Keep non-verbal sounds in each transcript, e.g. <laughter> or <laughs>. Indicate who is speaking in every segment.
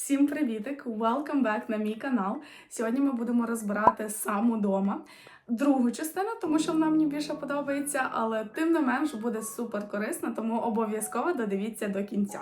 Speaker 1: Всім привітик! Welcome back на мій канал. Сьогодні ми будемо розбирати сам удома. Другу частину, тому що вона мені більше подобається, але тим не менш буде супер корисна, тому обов'язково додивіться до кінця.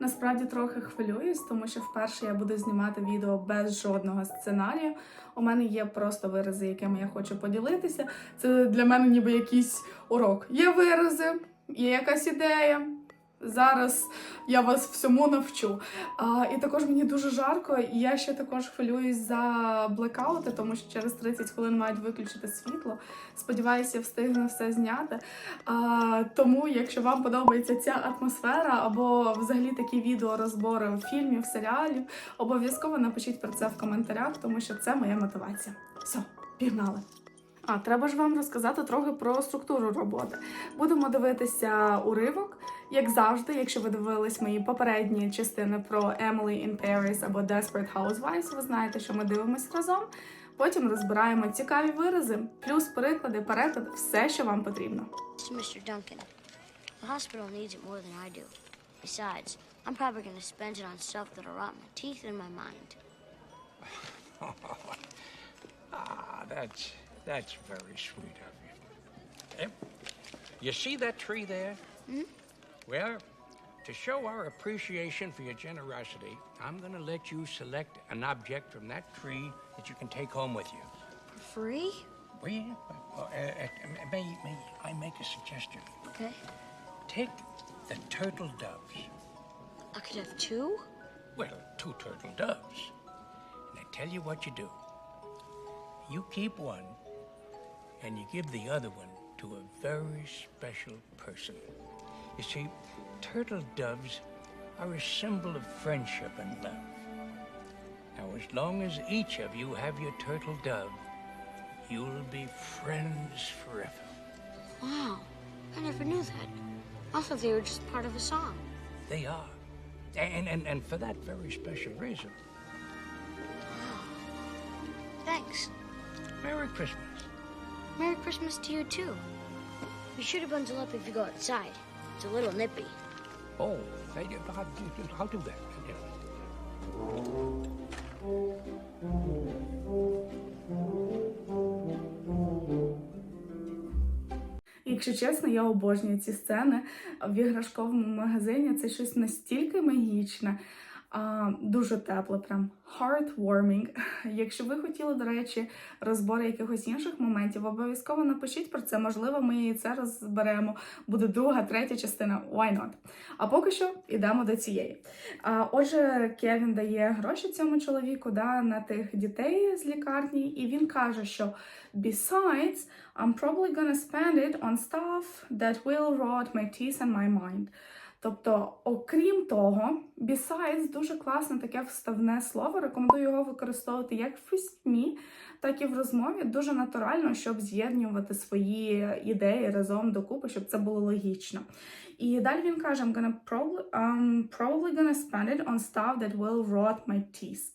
Speaker 1: Насправді трохи хвилююсь, тому що вперше я буду знімати відео без жодного сценарію. У мене є просто вирази, якими я хочу поділитися. Це для мене ніби якийсь урок. Є вирази, є якась ідея. Зараз я вас всьому навчу. А, і також мені дуже жарко, і я ще також хвилююсь за блекаути, тому що через 30 хвилин мають виключити світло. Сподіваюся, встигну все зняти. А, тому, якщо вам подобається ця атмосфера або взагалі такі відео розбори фільмів, серіалів, обов'язково напишіть про це в коментарях, тому що це моя мотивація. Все, пігнали! А треба ж вам розказати трохи про структуру роботи. Будемо дивитися уривок, як завжди, якщо ви дивились мої попередні частини про Emily in Paris або Desperate Housewives, ви знаєте, що ми дивимося разом. Потім розбираємо цікаві вирази, плюс переклади, переклад, все, що вам потрібно.
Speaker 2: Mr. Duncan. The hospital needs it more than I do. Besides, I'm probably going to spend it on stuff that'll rot my teeth and my mind.
Speaker 3: Ah, that's that's very sweet of you. Em, you see that tree there? Well, to show our appreciation for your generosity, I'm going to let you select an object from that tree that you can take home with you.
Speaker 2: For free?
Speaker 3: Well, uh, uh, uh, may, may I make a suggestion?
Speaker 2: Okay.
Speaker 3: Take the turtle doves.
Speaker 2: I could have two?
Speaker 3: Well, two turtle doves. And I tell you what you do. You keep one, and you give the other one to a very special person. You see, turtle doves are a symbol of friendship and love. Now, as long as each of you have your turtle dove, you'll be friends forever.
Speaker 2: Wow. I never knew that. I thought they were just part of a song.
Speaker 3: They are. And, and, and for that very special reason,
Speaker 2: Thanks.
Speaker 3: Merry Christmas.
Speaker 2: Merry Christmas to you, too. Be sure to bundle up if you go outside. It's a little nippy.
Speaker 3: Oh, you. I'll, I'll do that. Yeah.
Speaker 1: Якщо чесно, я обожнюю ці сцени в іграшковому магазині. Це щось настільки магічне, а, дуже тепле, прям heartwarming. <laughs> Якщо ви хотіли, до речі, розбори якихось інших моментів, обов'язково напишіть про це. Можливо, ми і це розберемо. Буде друга, третя частина. Why not? А поки що йдемо до цієї. А, отже, Кевін дає гроші цьому чоловіку да, на тих дітей з лікарні, і він каже, що besides, I'm probably gonna spend it on stuff that will rot my teeth and my mind. Тобто, окрім того, besides дуже класне таке вставне слово. Рекомендую його використовувати як в письмі, так і в розмові. Дуже натурально, щоб з'єднувати свої ідеї разом докупи, щоб це було логічно. І далі він каже: I'm gonna probably, I'm probably gonna spend it on stuff that will rot my teeth.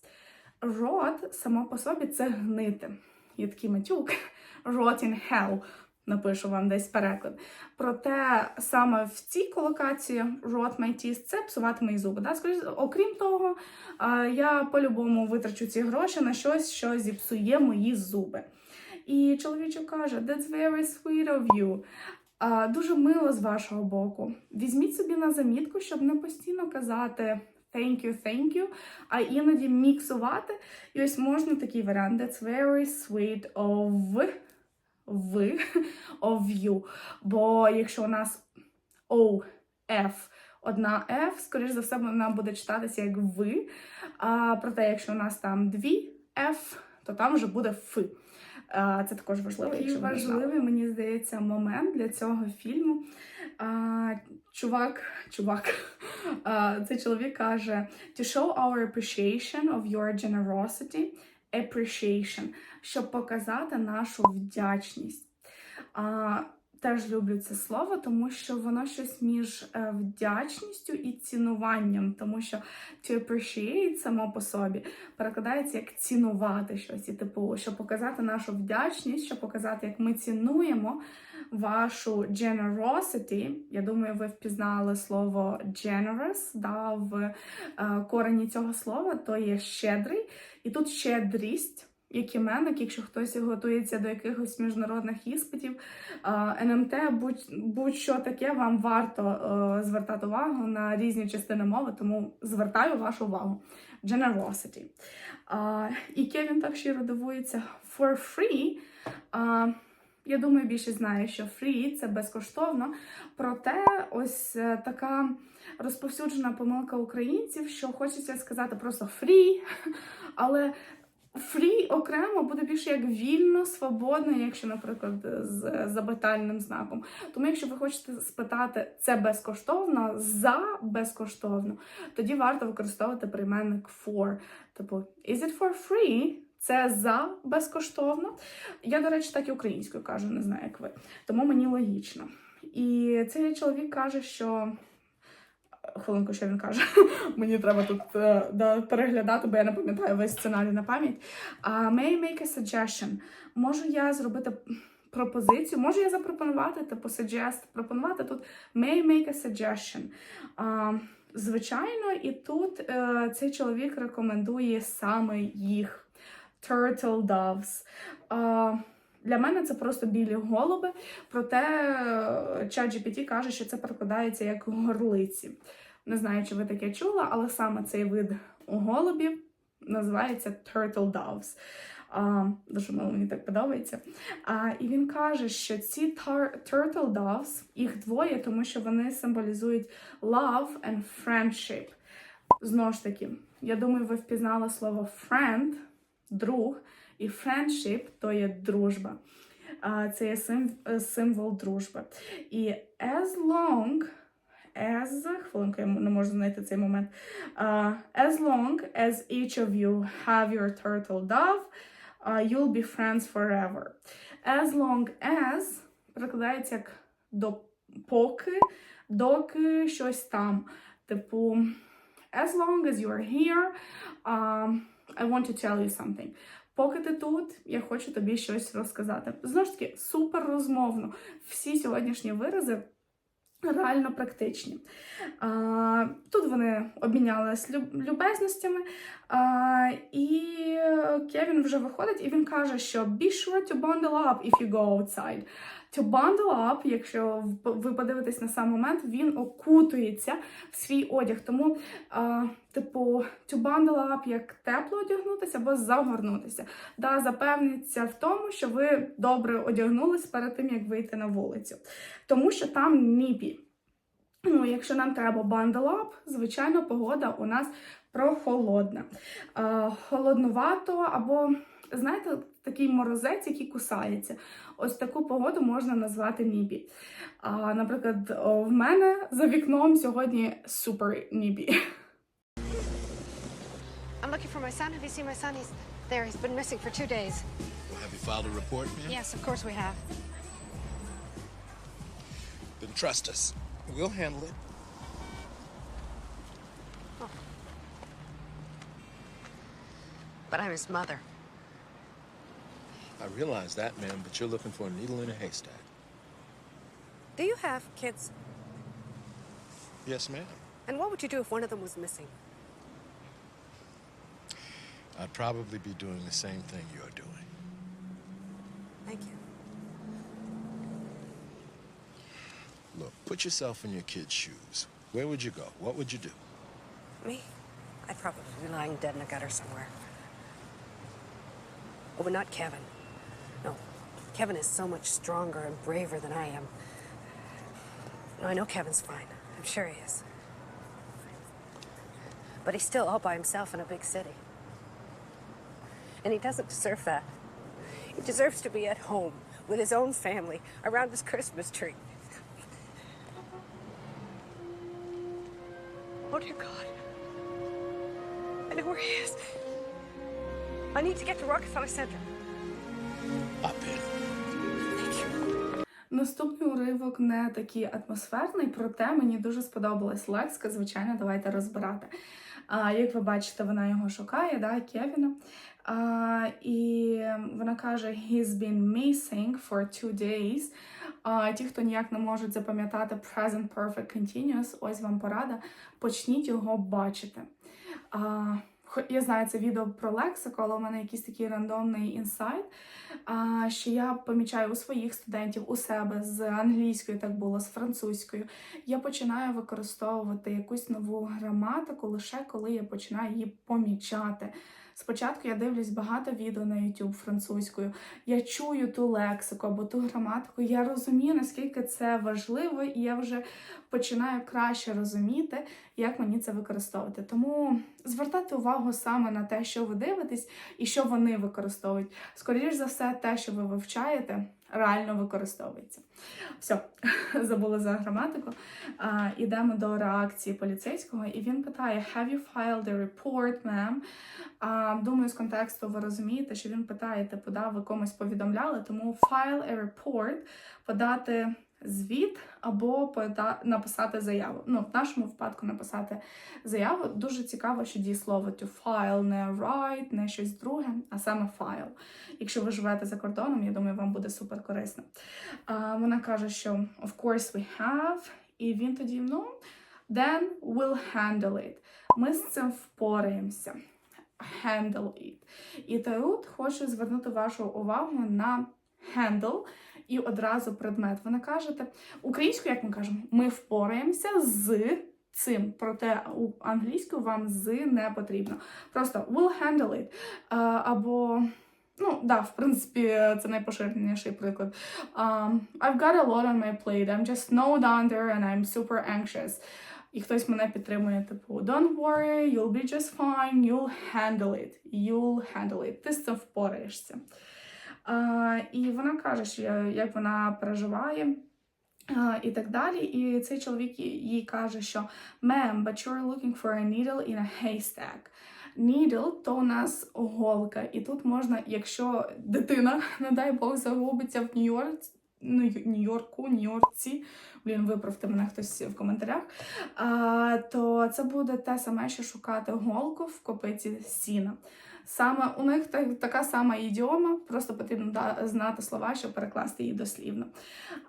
Speaker 1: Rot само по собі це гнити. Є такий матюк. <laughs> Rot in hell. Напишу вам десь переклад. Проте саме в цій колокації my teeth – це псувати мої зуби. Да? Скоріше, окрім того, е, я по-любому витрачу ці гроші на щось, що зіпсує мої зуби. І чоловічок каже: That's very sweet of you. А, Дуже мило з вашого боку. Візьміть собі на замітку, щоб не постійно казати thank you, thank you, а іноді міксувати. І ось можна такий варіант. That's very sweet of ви <laughs> of you. Бо якщо у нас O, F, одна F, скоріш за все, вона буде читатися як ви. А проте, якщо у нас там дві F, то там вже буде Ф. А, Це також важливо. Якщо важливий, мені здається, момент для цього фільму. А, чувак, чувак, <laughs> а, цей чоловік каже: To show our appreciation of your generosity, appreciation, щоб показати нашу вдячність. А, теж люблю це слово, тому що воно щось між е, вдячністю і цінуванням, тому що to appreciate само по собі перекладається як цінувати щось, і типу, щоб показати нашу вдячність, щоб показати, як ми цінуємо вашу generosity. Я думаю, ви впізнали слово generous да, в е, корені цього слова, то є щедрий, і тут щедрість. Як іменник, якщо хтось готується до якихось міжнародних іспитів, НМТ, будь- будь-що таке, вам варто е, звертати увагу на різні частини мови, тому звертаю вашу увагу. Generosity. І Кевін так щиро дивується for free. Я думаю, більшість знає, що free – це безкоштовно. Проте, ось е, така розповсюджена помилка українців, що хочеться сказати просто free, але Фрі окремо буде більше як вільно, свободно, якщо, наприклад, з запитальним знаком. Тому, якщо ви хочете спитати це безкоштовно, за безкоштовно, тоді варто використовувати прийменник for. Типу, is it for free? Це за безкоштовно. Я, до речі, так і українською кажу, не знаю, як ви. Тому мені логічно. І цей чоловік каже, що. Хвилинку, що він каже. <laughs> Мені треба тут е, да, переглядати, бо я не пам'ятаю весь сценарій на пам'ять. Uh, may I make a suggestion? Можу я зробити пропозицію? Можу я запропонувати, типу suggest, пропонувати тут may I make a suggestion. Uh, звичайно, і тут е, цей чоловік рекомендує саме їх turtle doves. Uh, для мене це просто білі голуби, проте е, ChatGPT каже, що це перекладається як горлиці. Не знаю, чи ви таке чули, але саме цей вид голубів називається turtle doves. А, дуже мило мені так подобається. А, і він каже, що ці turtle doves, їх двоє, тому що вони символізують love and friendship. Знову ж таки, я думаю, ви впізнали слово friend, друг, і friendship то є дружба. А, Це є сим- е, символ дружби. І as long as, хвилинку, я не можу знайти цей момент. Uh, as long as each of you have your turtle dove, uh, you'll be friends forever. As long as перекладається як допоки, доки щось там. Типу, as long as you are here, um, I want to tell you something. Поки ти тут, я хочу тобі щось розказати. Знову ж таки, супер розмовно. Всі сьогоднішні вирази реально практичні. А, тут вони обмінялися люб- любезностями, а, і Кевін вже виходить, і він каже, що be sure to bundle up if you go outside. To bundle up, якщо ви подивитесь на сам момент, він окутується в свій одяг. Тому, а, типу, to bundle up як тепло одягнутися або загорнутися. Да, запевниться в тому, що ви добре одягнулись перед тим, як вийти на вулицю. Тому що там ніпі. Ну, якщо нам треба bundle up, звичайно, погода у нас прохолодна. Е, холоднувато або, знаєте, такий морозець, який кусається. Ось таку погоду можна назвати нібі. А, наприклад, в мене за вікном сьогодні супер нібі.
Speaker 4: I'm looking for my son. Have you seen my son? He's there. He's been missing for two days.
Speaker 5: Well, have you filed a report, ma'am?
Speaker 4: Yes, of course we have.
Speaker 5: Then trust us. We'll handle it.
Speaker 4: But I'm his mother.
Speaker 5: I realize that, ma'am, but you're looking for a needle in a haystack.
Speaker 4: Do you have kids?
Speaker 5: Yes, ma'am.
Speaker 4: And what would you do if one of them was missing?
Speaker 5: I'd probably be doing the same thing you're doing.
Speaker 4: Thank you.
Speaker 5: Look, put yourself in your kid's shoes. Where would you go? What would you do?
Speaker 4: Me? I'd probably be lying dead in a gutter somewhere. Oh, but not Kevin. Kevin is so much stronger and braver than I am. No, I know Kevin's fine. I'm sure he is. But he's still all by himself in a big city. And he doesn't deserve that. He deserves to be at home with his own family around his Christmas tree. Oh, dear God. I know where he is. I need to get to Rockefeller Center.
Speaker 1: Наступний уривок не такий атмосферний, проте мені дуже сподобалась лексика. Звичайно, давайте розбирати. А, як ви бачите, вона його шукає, да, Кевіна. А, і вона каже: He's been missing for two days. А, ті, хто ніяк не можуть запам'ятати present perfect continuous, ось вам порада. Почніть його бачити. А, я знаю це відео про лексику, але у мене якийсь такий рандомний інсайт. Що я помічаю у своїх студентів, у себе з англійською так було, з французькою. Я починаю використовувати якусь нову граматику лише коли я починаю її помічати. Спочатку я дивлюсь багато відео на YouTube французькою, я чую ту лексику або ту граматику, я розумію, наскільки це важливо, і я вже починаю краще розуміти, як мені це використовувати. Тому звертайте увагу саме на те, що ви дивитесь і що вони використовують. Скоріше за все, те, що ви вивчаєте, реально використовується. Все, <laughs> забула за граматику. Ідемо до реакції поліцейського, і він питає: Have you filed a report, ma'am? А, думаю, з контексту ви розумієте, що він питає, типу, да, ви комусь повідомляли, тому file a report подати звіт або написати заяву. Ну, в нашому випадку написати заяву. Дуже цікаво, що дієслово to file не write, не щось друге, а саме file. Якщо ви живете за кордоном, я думаю, вам буде супер корисно. Вона каже, що of course we have, і він тоді, ну, then we'll handle it. Ми з цим впораємося. Handle it. І тут хочу звернути вашу увагу на handle і одразу предмет. Ви не кажете українською, як ми кажемо, ми впораємося з цим. Проте у англійською вам з не потрібно. Просто we'll handle it. Або Ну, да, в принципі, це найпоширеніший приклад. Um, I've got a lot on my plate. I'm just snowed under and I'm super anxious. І хтось мене підтримує, типу, don't worry, you'll be just fine, you'll handle it. You'll handle it. Ти з цим впораєшся. А, і вона каже, що як вона переживає. а, і так далі. І цей чоловік їй- каже, що Ma'am, but you're looking for a needle in a haystack. Needle – то у нас голка. І тут можна, якщо дитина, <laughs> не дай Бог, загубиться в Нью-Йорк, ну, Нью-Йорку, Нью-Йоркці, блін, виправте мене хтось в коментарях, а, то це буде те саме, що шукати голку в копиці сіна. Саме у них та- така сама ідіома, просто потрібно да- знати слова, щоб перекласти її дослівно.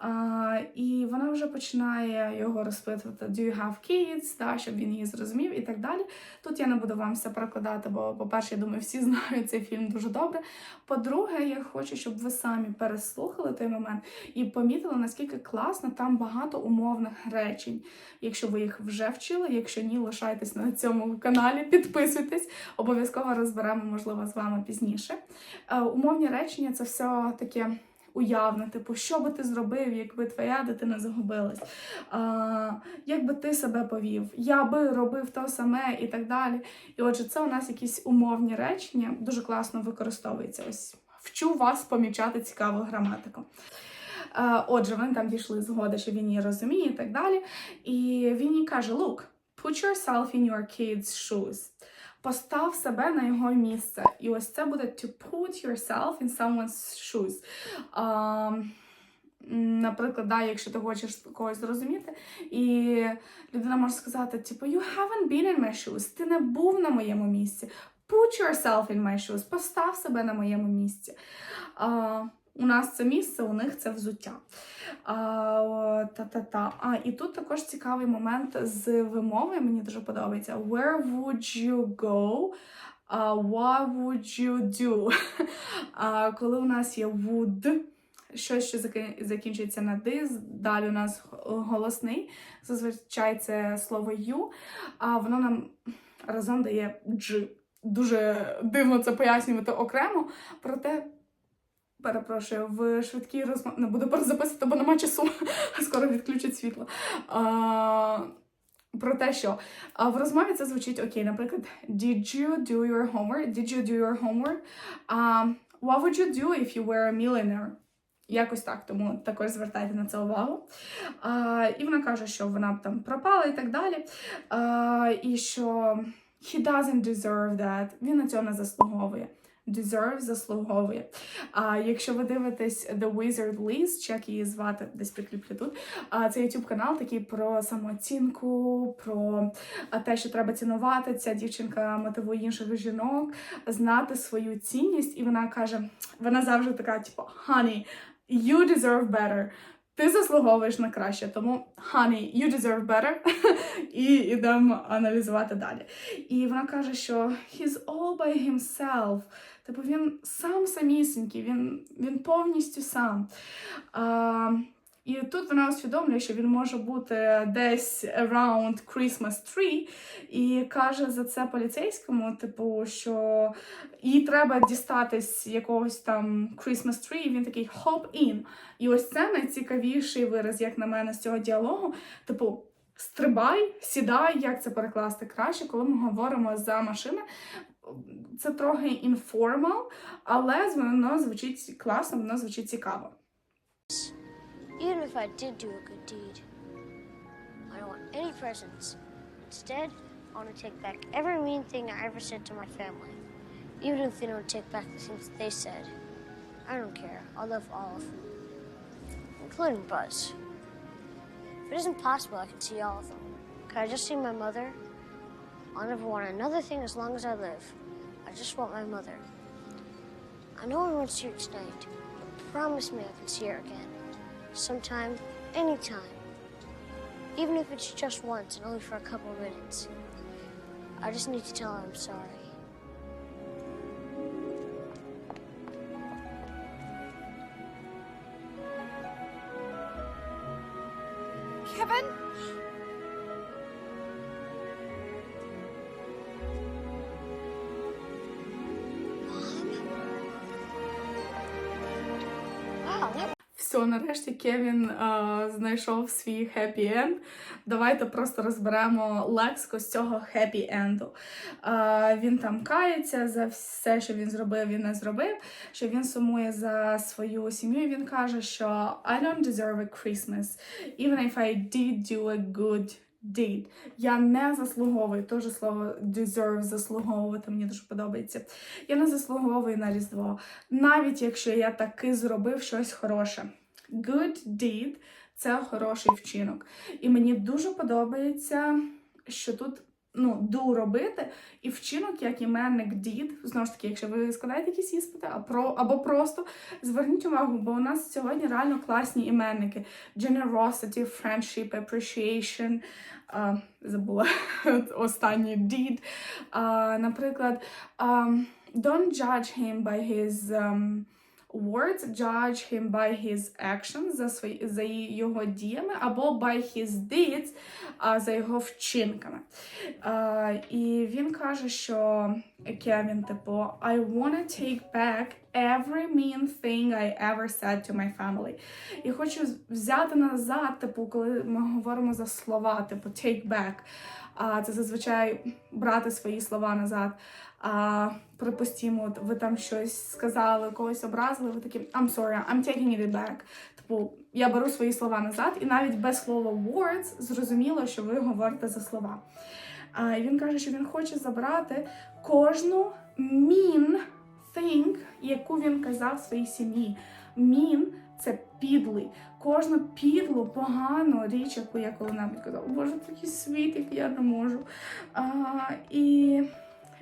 Speaker 1: А, і вона вже починає його розпитувати: Do you have kids? Да, щоб він її зрозумів і так далі. Тут я не буду вам все перекладати, бо, по-перше, я думаю, всі <laughs> знають цей фільм дуже добре. По-друге, я хочу, щоб ви самі переслухали той момент і помітили, наскільки класно там багато умовних речень. Якщо ви їх вже вчили, якщо ні, лишайтесь на цьому каналі, підписуйтесь, обов'язково розберемо, можливо, з вами пізніше. Е, умовні речення це все таке. Уявне, типу, що би ти зробив, якби твоя дитина загубилась, а, як би ти себе повів, я би робив то саме і так далі. І отже, це у нас якісь умовні речення, дуже класно використовується. Ось вчу вас помічати цікаву граматику. Е, Отже, вони там дійшли згоди, що він її розуміє і так далі. І він їй каже: Look, put yourself in your kid's shoes. Постав себе на його місце. І ось це буде to put yourself in someone's shoes. М, наприклад, да, якщо ти хочеш когось зрозуміти, і людина може сказати, типу, you haven't been in my shoes, ти не був на моєму місці. Put yourself in my shoes, постав себе на моєму місці. А, у нас це місце, у них це взуття. Та-та-та. А, і тут також цікавий момент з вимовою, мені дуже подобається. Where would you go? А, what would you do? <laughs> А, коли у нас є would, щось, що закінчується на «ди», далі у нас голосний, зазвичай це слово you, а воно нам разом дає «дж». Дуже дивно це пояснювати окремо, проте Перепрошую, в швидкій розмові не буду перезаписувати, бо нема часу. <laughs> Скоро відключать світло. А, про те, що а, в розмові це звучить окей. Наприклад, Did you do your homework? Did you do your homework? Um, what would you do if you were a millionaire? Якось так, тому також звертайте на це увагу. А, і вона каже, що вона б там пропала і так далі. А, і що he doesn't deserve that, він на цього не заслуговує. Deserve заслуговує. А якщо ви дивитесь The Wizard Liz, чи як її звати, десь прикріплю тут. А це YouTube канал такий про самооцінку, про те, що треба цінувати. Ця дівчинка мотивує інших жінок, знати свою цінність, і вона каже: вона завжди така, типу, honey, you deserve better. Ти заслуговуєш на краще, тому honey, you deserve better. <laughs> і йдемо аналізувати далі. І вона каже, що he's all by himself. Типу він сам самісінький, він, він повністю сам. А, і тут вона усвідомлює, що він може бути десь around Christmas tree, і каже за це поліцейському, типу, що їй треба дістатись якогось там Christmas tree, і він такий hop in. І ось це найцікавіший вираз, як на мене, з цього діалогу. Типу, стрибай, сідай, як це перекласти краще, коли ми говоримо за машини. Це трохи informal, але воно звучить класно, воно звучить цікаво.
Speaker 2: Even if I did do a good deed, I don't want any presents. Instead, I want to take back every mean thing I ever said to my family. Even if they don't take back the things that they said. I don't care. I'll love all of them, including Buzz. If it isn't possible, I can see all of them. Can I just see my mother? I'll never want another thing as long as I live. I just want my mother. I know I won't see her tonight, but promise me I can see her again. Sometime, anytime. Even if it's just once and only for a couple of minutes. I just need to tell her I'm sorry.
Speaker 1: Все, нарешті Кевін е, знайшов свій хеппі енд. Давайте просто розберемо лексику з цього хеппі енду. Е, він там кається за все, що він зробив, він не зробив. Що він сумує за свою сім'ю. Він каже, що I don't deserve a Christmas, even if I did do a good deed. Я не заслуговую, теж слово deserve, заслуговувати, мені дуже подобається. Я не заслуговую на Різдво, навіть якщо я таки зробив щось хороше. Good deed – це хороший вчинок. І мені дуже подобається, що тут ну, do робити, і вчинок, як іменник did, знову ж таки, якщо ви складаєте якісь іспити, а про, або просто зверніть увагу, бо у нас сьогодні реально класні іменники. Generosity, friendship, appreciation, а, забула <laughs> останній. А, наприклад, um, don't judge him by his um, words, judge him by his actions, за, свої, за його діями, або by his deeds, а, за його вчинками. А, і він каже, що Кевін, типу, I wanna take back every mean thing I ever said to my family. І хочу взяти назад, типу, коли ми говоримо за слова, типу take back. А це зазвичай брати свої слова назад. А, припустімо, ви там щось сказали, когось образили, ви такі I'm sorry, I'm taking it back. Типу, я беру свої слова назад, і навіть без слова words зрозуміло, що ви говорите за слова. А, і він каже, що він хоче забрати кожну mean thing, яку він казав своїй сім'ї. Mean – це підлий. Кожну підлу, погану річ, яку я коли-небудь казав. Боже, такий світ, як я не можу. А, і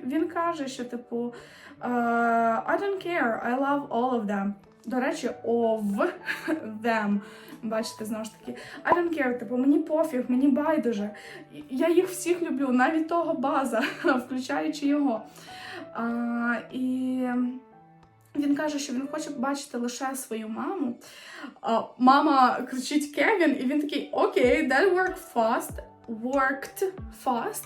Speaker 1: він каже, що типу е, I don't care, I love all of them. До речі, of them. Бачите, знову ж таки, I don't care, типу, мені пофіг, мені байдуже. Я їх всіх люблю, навіть того база, <laughs> включаючи його. А, і він каже, що він хоче бачити лише свою маму. Мама кричить Кевін, і він такий: Окей, that worked fast. Worked fast.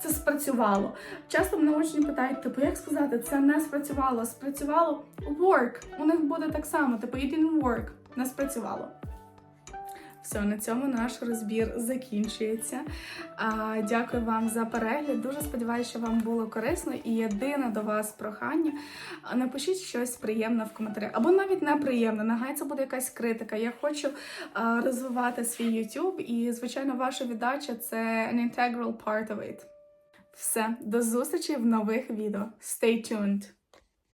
Speaker 1: Це спрацювало. Часто мене учні питають, типу, як сказати, це не спрацювало. Спрацювало work. У них буде так само, типу, it didn't work. Не спрацювало. Все, на цьому наш розбір закінчується. А, дякую вам за перегляд. Дуже сподіваюся, що вам було корисно. І єдине до вас прохання. Напишіть щось приємне в коментарях, або навіть неприємне. Нехай це буде якась критика. Я хочу а, розвивати свій YouTube, і, звичайно, ваша віддача це an integral part of it. Все, до зустрічі в нових відео. Stay tuned!